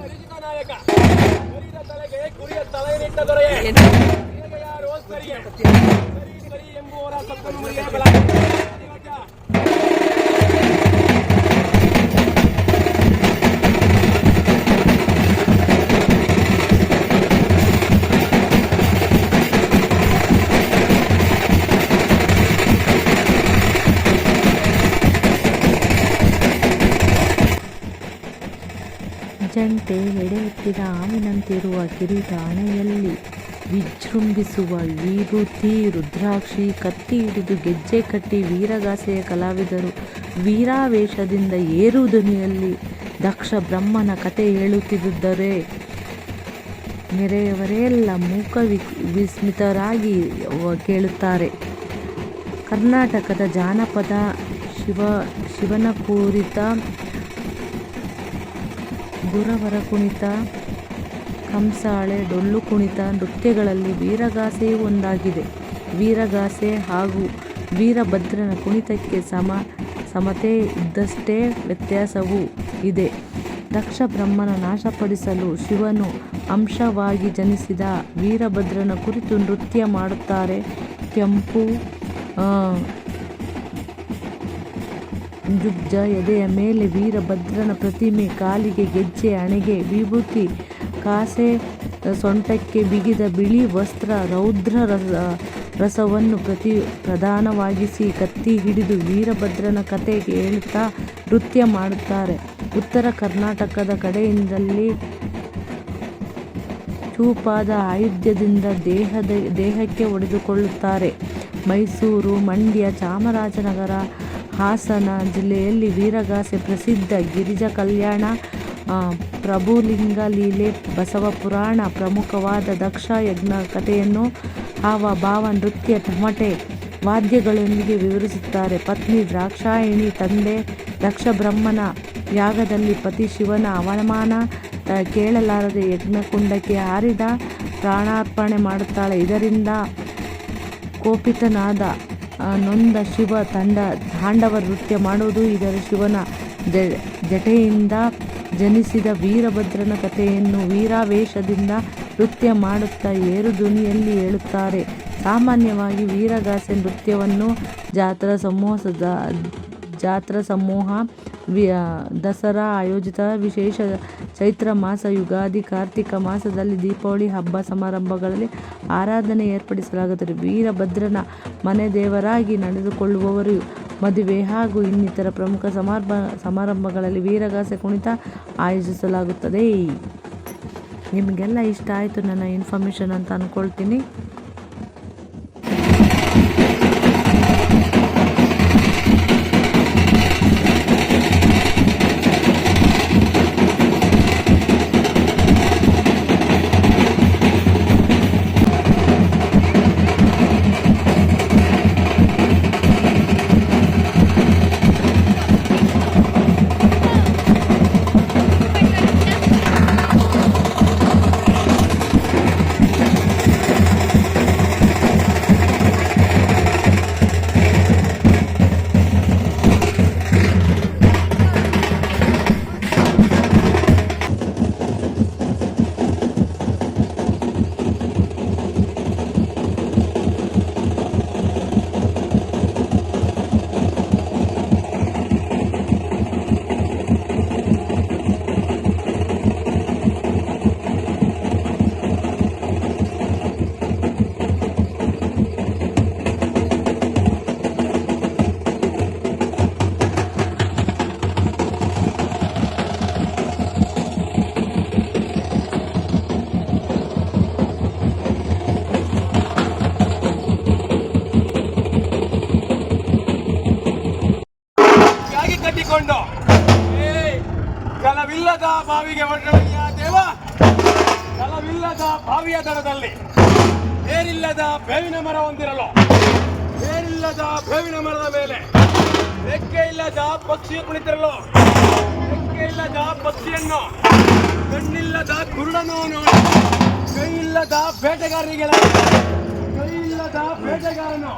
ಅಪ್ಪ ರಿಜಿತ ನಾಯಕ ಕುರಿದ ತಲೆಗೆ ಕುರಿಯ ತಲೆಯನ್ನಿಟ್ಟ ದೊರೆಯೇ ನಿನಗೆ ಯಾರು ಸರಿಯೇ ಸರಿ ಸರಿ ಎಂಬುವರ ಸತ್ತನ್ನು ಎಡೆ ಆಮಿನಂತಿರುವ ಹಾವಿನಂತಿರುವ ಕಿರೀಟ ಹಣೆಯಲ್ಲಿ ವಿಜೃಂಭಿಸುವ ವಿಭೂತಿ ರುದ್ರಾಕ್ಷಿ, ಕತ್ತಿ ಹಿಡಿದು ಗೆಜ್ಜೆ ಕಟ್ಟಿ ವೀರಗಾಸೆಯ ಕಲಾವಿದರು ವೀರಾವೇಶದಿಂದ ಏರು ಧ್ವನಿಯಲ್ಲಿ ದಕ್ಷ ಬ್ರಹ್ಮನ ಕತೆ ಹೇಳುತ್ತಿದ್ದರೆ ನೆರೆಯವರೆಲ್ಲ ಮೂಕ ವಿಸ್ಮಿತರಾಗಿ ಕೇಳುತ್ತಾರೆ. ಕರ್ನಾಟಕದ ಜಾನಪದ ಶಿವ, ಶಿವನ ಪೂರಿತ ಗುರವರ ಕುಣಿತ ಕಂಸಾಳೆ, ಡೊಳ್ಳು ಕುಣಿತ, ನೃತ್ಯಗಳಲ್ಲಿ ವೀರಗಾಸೆಯೂ ಒಂದಾಗಿದೆ. ವೀರಗಾಸೆ ಹಾಗೂ ವೀರಭದ್ರನ ಕುಣಿತಕ್ಕೆ ಸಮ, ಸಮತೆ ಇದ್ದಷ್ಟೇ ವ್ಯತ್ಯಾಸವೂ ಇದೆ. ದಕ್ಷ ಬ್ರಹ್ಮನ ನಾಶಪಡಿಸಲು ಶಿವನು ಅಂಶವಾಗಿ ಜನಿಸಿದ ವೀರಭದ್ರನ ಕುರಿತು ನೃತ್ಯ ಮಾಡುತ್ತಾರೆ. ಕೆಂಪು ಜುಬ್ಜ ಎದೆಯ ಮೇಲೆ ವೀರಭದ್ರನ ಪ್ರತಿಮೆ, ಕಾಲಿಗೆ ಗೆಜ್ಜೆ, ಅಣೆಗೆ ವಿಭೂತಿ ಕಾಸೆ, ಸೊಂಟಕ್ಕೆ ಬಿಗಿದ ಬಿಳಿ ವಸ್ತ್ರ, ರೌದ್ರ ರಸ, ರಸವನ್ನು ಪ್ರತಿ ಪ್ರಧಾನವಾಗಿಸಿ ಕತ್ತಿ ಹಿಡಿದು ವೀರಭದ್ರನ ಕತೆ ಹೇಳುತ್ತಾ ನೃತ್ಯ ಮಾಡುತ್ತಾರೆ. ಉತ್ತರ ಕರ್ನಾಟಕದ ಕಡೆಯಿಂದಲ್ಲಿ ಚೂಪಾದ ಆಯುಧ್ಯದಿಂದ ದೇಹದ, ದೇಹಕ್ಕೆ ಒಡೆದುಕೊಳ್ಳುತ್ತಾರೆ ಮೈಸೂರು, ಮಂಡ್ಯ, ಚಾಮರಾಜನಗರ, ಹಾಸನ ಜಿಲ್ಲೆಯಲ್ಲಿ ವೀರಗಾಸೆ ಪ್ರಸಿದ್ಧ ಗಿರಿಜಾ ಕಲ್ಯಾಣ ಪ್ರಭುಲಿಂಗ ಲೀಲೆ, ಬಸವ ಪುರಾಣ, ಪ್ರಮುಖವಾದ ದಕ್ಷ ಯಜ್ಞ ಕಥೆಯನ್ನು ಹಾವ ಭಾವ ನೃತ್ಯ ತಮಟೆ ವಾದ್ಯಗಳೊಂದಿಗೆ ವಿವರಿಸುತ್ತಾರೆ. ಪತ್ನಿ ದ್ರಾಕ್ಷಾಯಿಣಿ, ತಂದೆ ದಕ್ಷ ಬ್ರಹ್ಮನ ಯಾಗದಲ್ಲಿ ಪತಿ ಶಿವನ ಅವಮಾನ ಕೇಳಲಾರದೆ ಯಜ್ಞಕುಂಡಕ್ಕೆ ಹಾರಿದ ಪ್ರಾಣಾರ್ಪಣೆ ಮಾಡುತ್ತಾಳೆ. ಇದರಿಂದ ಕೋಪಿತನಾದ ನೊಂದ ಶಿವ ತಂಡ, ತಾಂಡವ ನೃತ್ಯ ಮಾಡುವುದು, ಇದರ ಶಿವನ ಜಟೆಯಿಂದ ಜನಿಸಿದ ವೀರಭದ್ರನ ಕಥೆಯನ್ನು ವೀರಾವೇಶದಿಂದ ನೃತ್ಯ ಮಾಡುತ್ತಾ ಏರು ಧ್ವನಿಯಲ್ಲಿ ಹೇಳುತ್ತಾರೆ. ಸಾಮಾನ್ಯವಾಗಿ ವೀರಗಾಸೆ ನೃತ್ಯವನ್ನು ಜಾತ್ರಾ ಸಮೂಹದ ಜಾತ್ರಾ ಸಮೂಹ ದಸರಾ ಆಯೋಜಿತ ವಿಶೇಷ ಚೈತ್ರ ಮಾಸ ಯುಗಾದಿ ಕಾರ್ತಿಕ ಮಾಸದಲ್ಲಿ ದೀಪಾವಳಿ ಹಬ್ಬ ಸಮಾರಂಭಗಳಲ್ಲಿ ಆರಾಧನೆ ಏರ್ಪಡಿಸಲಾಗುತ್ತದೆ. ವೀರಭದ್ರನ ಮನೆ ದೇವರಾಗಿ ನಡೆದುಕೊಳ್ಳುವವರು ಮದುವೆ ಹಾಗೂ ಇನ್ನಿತರ ಪ್ರಮುಖ ಸಮಾರಂಭ ಸಮಾರಂಭಗಳಲ್ಲಿ ವೀರಗಾಸೆ ಕುಣಿತ ಆಯೋಜಿಸಲಾಗುತ್ತದೆ. ನಿಮಗೆಲ್ಲ ಇಷ್ಟ ಆಯಿತು ನನ್ನ ಇನ್ಫಾರ್ಮೇಷನ್ ಅಂತ ಅಂದ್ಕೊಳ್ತೀನಿ ಏ, ಜಲವಿಲ್ಲದ ಬಾವಿಗೆ ಒಡ್ಡಲಯ್ಯ ದೇವ. ಜಲವಿಲ್ಲದ ಬಾವಿಯ ದಡದಲ್ಲಿ ಬೇರಿಲ್ಲದ ಬೇವಿನ ಮರ ಹೊಂದಿರಲು. ಬೇರಿಲ್ಲದ ಬೇವಿನ ಮರದ ಮೇಲೆ ರೆಕ್ಕೆ ಇಲ್ಲದ ಪಕ್ಷಿ ಕುಳಿತಿರಲು. ರೆಕ್ಕೆ ಇಲ್ಲದ ಪಕ್ಷಿಯನ್ನು ಕಣ್ಣಿಲ್ಲದ ಕುರುಡನು ನೋಡಿ. ಕೈ ಇಲ್ಲದ ಬೇಟೆಗಾರರಿಗೆ ಕೈ ಇಲ್ಲದ ಬೇಟೆಗಾರನು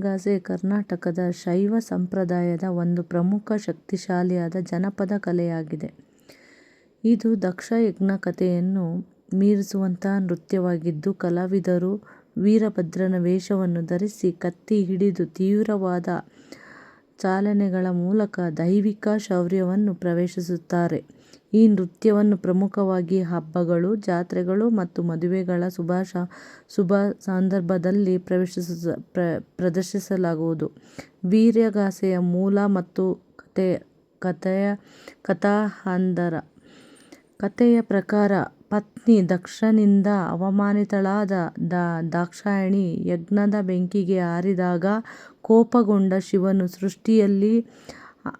ವೀರಗಾಸೆ ಕರ್ನಾಟಕದ ಶೈವ ಸಂಪ್ರದಾಯದ ಒಂದು ಪ್ರಮುಖ ಶಕ್ತಿಶಾಲಿಯಾದ ಜನಪದ ಕಲೆಯಾಗಿದೆ. ಇದು ದಕ್ಷ ಯಜ್ಞ ಕಥೆಯನ್ನು ಮೀರಿಸುವಂತಹ ನೃತ್ಯವಾಗಿದ್ದು, ಕಲಾವಿದರು ವೀರಭದ್ರನ ವೇಷವನ್ನು ಧರಿಸಿ ಕತ್ತಿ ಹಿಡಿದು ತೀವ್ರವಾದ ಚಾಲನೆಗಳ ಮೂಲಕ ದೈವಿಕ ಶೌರ್ಯವನ್ನು ಪ್ರದರ್ಶಿಸುತ್ತಾರೆ. ಈ ನೃತ್ಯವನ್ನು ಪ್ರಮುಖವಾಗಿ ಹಬ್ಬಗಳು, ಜಾತ್ರೆಗಳು ಮತ್ತು ಮದುವೆಗಳ ಶುಭ ಸಂದರ್ಭದಲ್ಲಿ ಪ್ರದರ್ಶಿಸಲಾಗುವುದು. ವೀರ್ಯಗಾಸೆಯ ಮೂಲ ಮತ್ತು ಕಥಾಹಂದರ ಕಥೆಯ ಪ್ರಕಾರ, ಪತ್ನಿ ದಕ್ಷನಿಂದ ಅವಮಾನಿತಳಾದ ದಾಕ್ಷಾಯಣಿ ಯಜ್ಞದ ಬೆಂಕಿಗೆ ಹಾರಿದಾಗ ಕೋಪಗೊಂಡ ಶಿವನು ಸೃಷ್ಟಿಯಲ್ಲಿ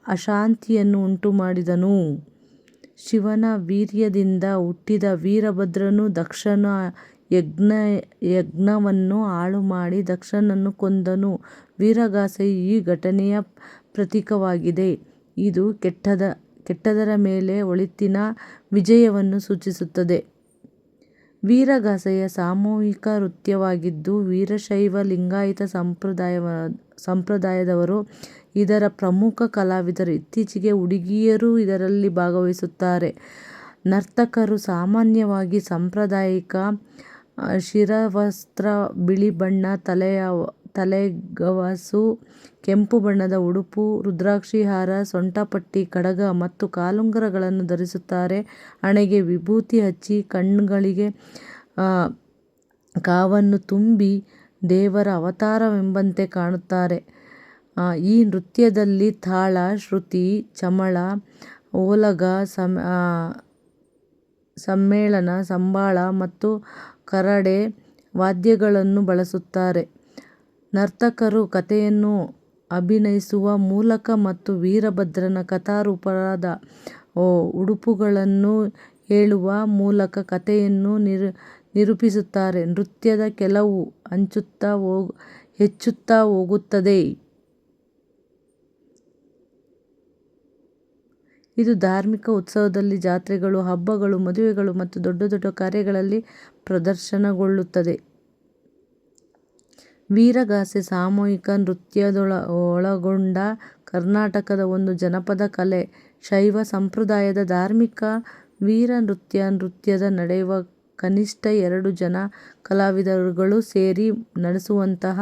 ಅಶಾಂತಿಯನ್ನು ಉಂಟುಮಾಡಿದನು. ಶಿವನ ವೀರ್ಯದಿಂದ ಹುಟ್ಟಿದ ವೀರಭದ್ರನು ದಕ್ಷನ ಯಜ್ಞ ಯಜ್ಞವನ್ನು ಹಾಳುಮಾಡಿ ದಕ್ಷನನ್ನು ಕೊಂದನು. ವೀರಗಾಸೆ ಈ ಘಟನೆಯ ಪ್ರತೀಕವಾಗಿದೆ, ಇದು ಕೆಟ್ಟದ ಕೆಟ್ಟದರ ಮೇಲೆ ಒಳಿತಿನ ವಿಜಯವನ್ನು ಸೂಚಿಸುತ್ತದೆ. ವೀರಗಾಸೆಯ ಸಾಮೂಹಿಕ ನೃತ್ಯವಾಗಿದ್ದು, ವೀರಶೈವ ಲಿಂಗಾಯತ ಸಂಪ್ರದಾಯದವರು ಇದರ ಪ್ರಮುಖ ಕಲಾವಿದರು. ಇತ್ತೀಚೆಗೆ ಹುಡುಗಿಯರು ಇದರಲ್ಲಿ ಭಾಗವಹಿಸುತ್ತಾರೆ. ನರ್ತಕರು ಸಾಮಾನ್ಯವಾಗಿ ಸಾಂಪ್ರದಾಯಿಕ ಶಿರವಸ್ತ್ರ, ಬಿಳಿ ಬಣ್ಣ ತಲೆಯ ತಲೆಗವಸು, ಕೆಂಪು ಬಣ್ಣದ ಉಡುಪು, ರುದ್ರಾಕ್ಷಿ ಹಾರ, ಸೊಂಟಪಟ್ಟಿ, ಕಡಗ ಮತ್ತು ಕಾಲುಂಗರಗಳನ್ನು ಧರಿಸುತ್ತಾರೆ. ಹಣೆಗೆ ವಿಭೂತಿ ಹಚ್ಚಿ, ಕಣ್ಣುಗಳಿಗೆ ಕಾವನ್ನು ತುಂಬಿ ದೇವರ ಅವತಾರವೆಂಬಂತೆ ಕಾಣುತ್ತಾರೆ. ಈ ನೃತ್ಯದಲ್ಲಿ ತಾಳ, ಶ್ರುತಿ, ಚಮಳ, ಓಲಗ, ಸಮ್ಮೇಳನ ಸಂಬಾಳ ಮತ್ತು ಕರಡೆ ವಾದ್ಯಗಳನ್ನು ಬಳಸುತ್ತಾರೆ. ನರ್ತಕರು ಕಥೆಯನ್ನು ಅಭಿನಯಿಸುವ ಮೂಲಕ ಮತ್ತು ವೀರಭದ್ರನ ಕಥಾರೂಪದ ಉಡುಪುಗಳನ್ನು ಹೇಳುವ ಮೂಲಕ ಕಥೆಯನ್ನು ನಿರೂಪಿಸುತ್ತಾರೆ. ನೃತ್ಯದ ಕೆಲವು ಹೆಚ್ಚುತ್ತಾ ಹೋಗುತ್ತದೆ. ಇದು ಧಾರ್ಮಿಕ ಉತ್ಸವದಲ್ಲಿ, ಜಾತ್ರೆಗಳು, ಹಬ್ಬಗಳು, ಮದುವೆಗಳು ಮತ್ತು ದೊಡ್ಡ ದೊಡ್ಡ ಕಾರ್ಯಗಳಲ್ಲಿ ಪ್ರದರ್ಶನಗೊಳ್ಳುತ್ತದೆ. ವೀರಗಾಸೆ ಸಾಮೂಹಿಕ ನೃತ್ಯದೊಳ ಒಳಗೊಂಡ ಕರ್ನಾಟಕದ ಒಂದು ಜನಪದ ಕಲೆ. ಶೈವ ಸಂಪ್ರದಾಯದ ಧಾರ್ಮಿಕ ವೀರ ನೃತ್ಯ ನೃತ್ಯದ ನಡೆಯುವ ಕನಿಷ್ಠ ಎರಡು ಜನ ಕಲಾವಿದರುಗಳು ಸೇರಿ ನಡೆಸುವಂತಹ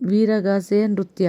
ವೀರಗಾಸೆ ನೃತ್ಯ.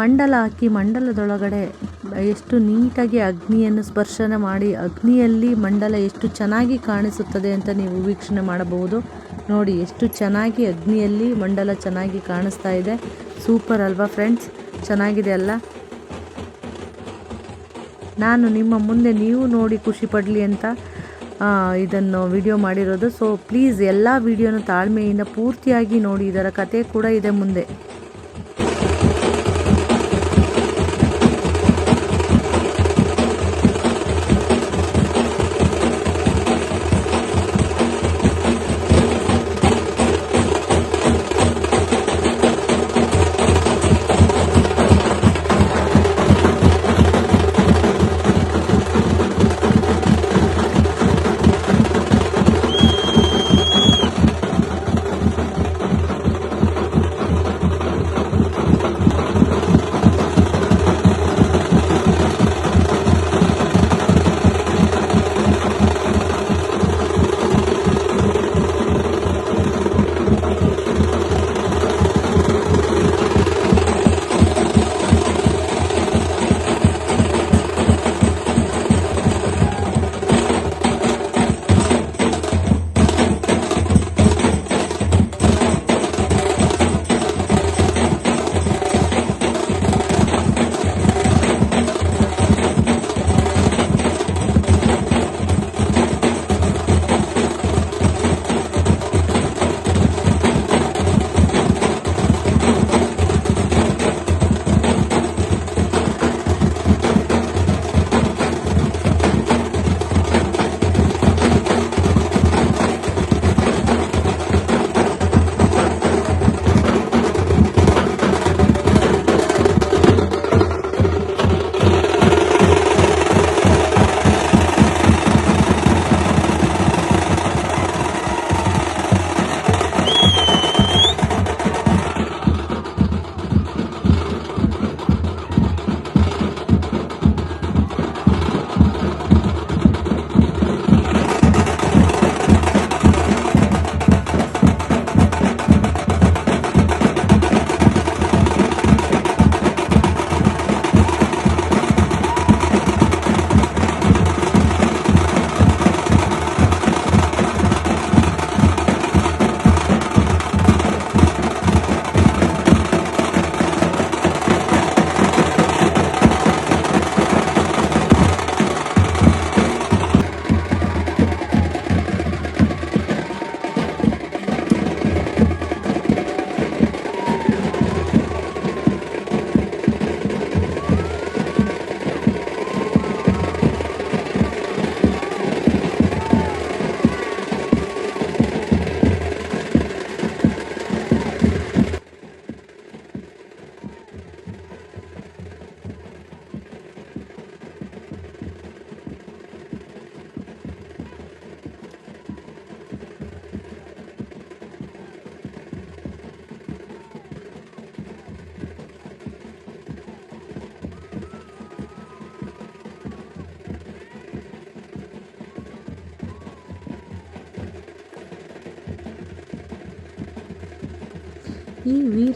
ಮಂಡಲ ಹಾಕಿ ಮಂಡಲದೊಳಗಡೆ ಎಷ್ಟು ನೀಟಾಗಿ ಅಗ್ನಿಯನ್ನು ಸ್ಪರ್ಶನ ಮಾಡಿ ಅಗ್ನಿಯಲ್ಲಿ ಮಂಡಲ ಎಷ್ಟು ಚೆನ್ನಾಗಿ ಕಾಣಿಸುತ್ತದೆ ಅಂತ ನೀವು ವೀಕ್ಷಣೆ ಮಾಡಬಹುದು. ನೋಡಿ ಎಷ್ಟು ಚೆನ್ನಾಗಿ ಅಗ್ನಿಯಲ್ಲಿ ಮಂಡಲ ಚೆನ್ನಾಗಿ ಕಾಣಿಸ್ತಾ ಇದೆ. ಸೂಪರ್ ಅಲ್ವಾ ಫ್ರೆಂಡ್ಸ್, ಚೆನ್ನಾಗಿದೆ ಅಲ್ಲ. ನಾನು ನಿಮ್ಮ ಮುಂದೆ ನೀವು ನೋಡಿ ಖುಷಿ ಪಡಲಿ ಅಂತ ಇದನ್ನು ವಿಡಿಯೋ ಮಾಡಿರೋದು. ಸೊ ಪ್ಲೀಸ್ ಎಲ್ಲ ವಿಡಿಯೋನ ತಾಳ್ಮೆಯಿಂದ ಪೂರ್ತಿಯಾಗಿ ನೋಡಿ. ಇದರ ಕಥೆ ಕೂಡ ಇದೆ ಮುಂದೆ.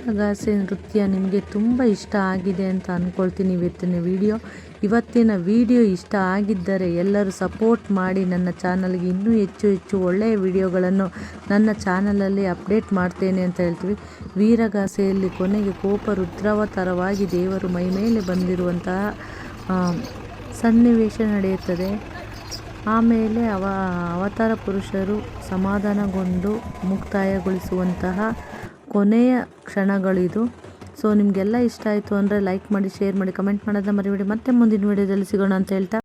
ವೀರಗಾಸೆ ನೃತ್ಯ ನಿಮಗೆ ತುಂಬ ಇಷ್ಟ ಆಗಿದೆ ಅಂತ ಅಂದ್ಕೊಳ್ತೀನಿ ಇವತ್ತಿನ ವಿಡಿಯೋ. ಇವತ್ತಿನ ವಿಡಿಯೋ ಇಷ್ಟ ಆಗಿದ್ದರೆ ಎಲ್ಲರೂ ಸಪೋರ್ಟ್ ಮಾಡಿ ನನ್ನ ಚಾನಲ್ಗೆ ಇನ್ನೂ ಹೆಚ್ಚು ಹೆಚ್ಚು ಒಳ್ಳೆಯ ವಿಡಿಯೋಗಳನ್ನು ನನ್ನ ಚಾನಲಲ್ಲಿ ಅಪ್ಡೇಟ್ ಮಾಡ್ತೇನೆ ಅಂತ ಹೇಳ್ತೀವಿ. ವೀರಗಾಸೆಯಲ್ಲಿ ಕೊನೆಗೆ ಕೋಪ ರುದ್ರವತರವಾಗಿ ದೇವರು ಮೈಮೇಲೆ ಬಂದಿರುವಂತಹ ಆ, ಸನ್ನಿವೇಶ ನಡೆಯುತ್ತದೆ. ಆಮೇಲೆ ಅವ ಅವತಾರ ಪುರುಷರು ಸಮಾಧಾನಗೊಂಡು ಮುಕ್ತಾಯಗೊಳಿಸುವಂತಹ ಕೊನೆಯ ಕ್ಷಣಗಳಿದು. ಸೊ ನಿಮಗೆಲ್ಲ ಇಷ್ಟ ಆಯಿತು ಅಂದರೆ ಲೈಕ್ ಮಾಡಿ ಶೇರ್ ಮಾಡಿ ಕಮೆಂಟ್ ಮಾಡೋದನ್ನ ಮರಿಬೇಡಿ. ಮತ್ತೆ ಮುಂದಿನ ವೀಡಿಯೋದಲ್ಲಿ ಸಿಗೋಣ ಅಂತ ಹೇಳ್ತಾ